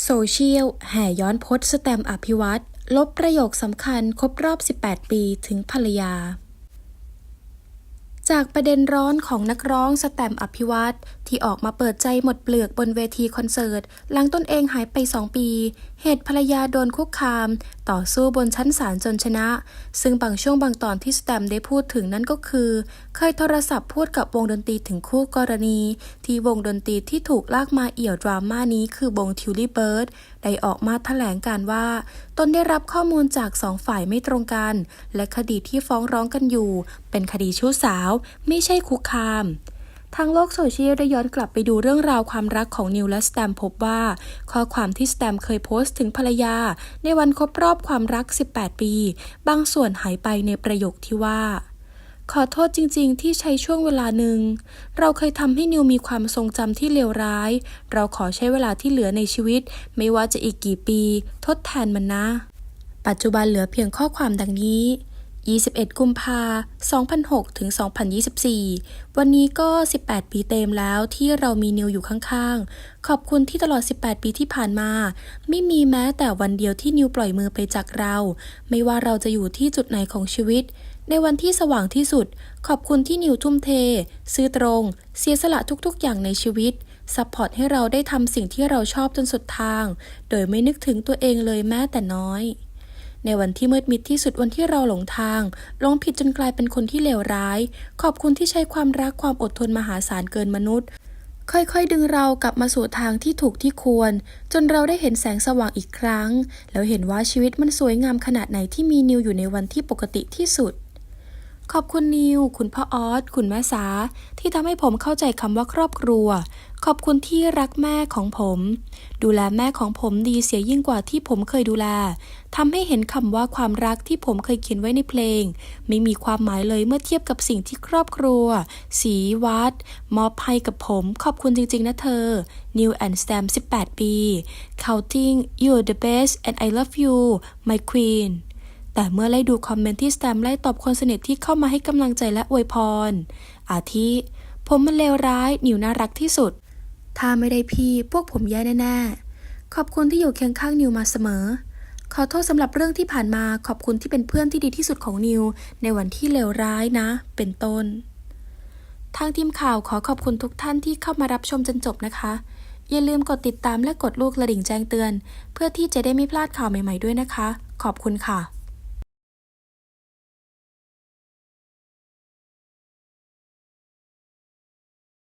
โซเชียลแห่ย้อนโพสต์สแตมป์อภิวัตรลบประโยคสำคัญครบรอบ 18 ปีถึงภรรยา จากประเด็นร้อนของนักร้องสแตมป์อภิวัตร ที่ออกมาเปิดใจหมดเปลือกบนเวทีคอนเสิร์ต หลังตนเองหายไป 2 ปี เหตุภรรยาโดนคุกคาม ต่อสู้บนชั้นศาลจนชนะ ซึ่งบางช่วงบางตอนที่สแตมป์ได้พูดถึงนั่นก็คือ เคยโทรศัพท์พูดกับวงดนตรีถึงคู่กรณี ที่วงดนตรีที่ถูกลากมาเอี่ยวดราม่านี้คือวงทิวลี่เบิร์ดได้ออกมาแถลงการว่า ตนได้รับข้อมูลจากสองฝ่ายไม่ตรงกัน และคดีที่ฟ้องร้องกันอยู่ เป็นคดีชู้สาว ไม่ใช่คุกคาม ทางโลกโซเชียลได้ย้อนกลับไปดูเรื่องราวความรักของนิวและสแตมพบว่า ข้อความที่สแตมเคยโพสต์ถึงภรรยา ในวันครบรอบความรัก 18 ปี บางส่วนหายไปในประโยคที่ว่า ขอโทษจริงๆ ที่ใช้ช่วงเวลาหนึ่ง เราเคยทำให้นิวมีความทรงจำที่เลวร้าย เราขอใช้เวลาที่เหลือในชีวิต ไม่ว่าจะอีกกี่ปี ทดแทนมันนะ ปัจจุบันเหลือเพียงข้อความดังนี้ 21 กุมภา2006 ถึง 2024 วันนี้ก็ 18 ปีเต็มแล้วที่เรามีนิวอยู่ข้างๆ ขอบคุณที่ตลอด 18 ปีที่ผ่านมา ไม่มีแม้แต่วันเดียวที่นิวปล่อยมือไปจากเรา ไม่ว่าเราจะอยู่ที่จุดไหนของชีวิต ในวันที่สว่างที่สุด ขอบคุณที่นิวทุ่มเท ซื่อตรง เสียสละทุกๆ อย่างในชีวิตซัพพอร์ตให้เราได้ทำสิ่งที่เราชอบจนสุดทาง โดยไม่นึกถึงตัวเองเลยแม้แต่น้อย ในวันที่มืดมิดที่สุดวันที่เราหลงทางหลงผิดจนกลายเป็นคนที่เลวร้าย ขอบคุณที่ใช้ความรักความอดทนมหาศาลเกินมนุษย์ ค่อยๆ ดึงเรากลับมาสู่ทางที่ถูกที่ควร จนเราได้เห็นแสงสว่างอีกครั้ง แล้วเห็นว่าชีวิตมันสวยงามขนาดไหนที่มีนิวอยู่ในวันที่ปกติที่สุด ขอบคุณนิว คุณพ่อออส คุณแม่สา ที่ทำให้ผมเข้าใจคำว่าครอบครัว ขอบคุณที่รักแม่ของผม ดูแลแม่ของผมดีเสียยิ่งกว่าที่ผมเคยดูแลทำให้เห็นคำว่าความรักที่ผมเคยเขียนไว้ในเพลง ไม่มีความหมายเลยเมื่อเทียบกับสิ่งที่ครอบครัว สีวัด มอบให้กับผม ขอบคุณจริง ๆ นะเธอ New and Stam 18 ปี Counting you're the best and I love you my queen แต่เมื่อไล่ดูคอมเมนต์ที่สแตมไล่ตอบคนสนิทที่เข้ามาให้กำลังใจและอวยพร อาทิ ผมมันเลวร้าย นิวน่ารักที่สุด ถ้าไม่ได้พี่พวกผมแย่แน่ๆ ขอบคุณที่อยู่เคียงข้างนิวมาเสมอ ขอโทษสำหรับเรื่องที่ผ่านมาขอบคุณที่เป็นเพื่อนที่ดีที่สุดของนิว ในวันที่เลวร้ายนะ เป็นต้น ทางทีมข่าวขอขอบคุณทุกท่านที่เข้ามารับชมจนจบนะคะอย่าลืมกดติดตามและกดลูกกระดิ่งแจ้งเตือน เพื่อที่จะได้ไม่พลาดข่าวใหม่ๆด้วยนะคะ ขอบคุณค่ะ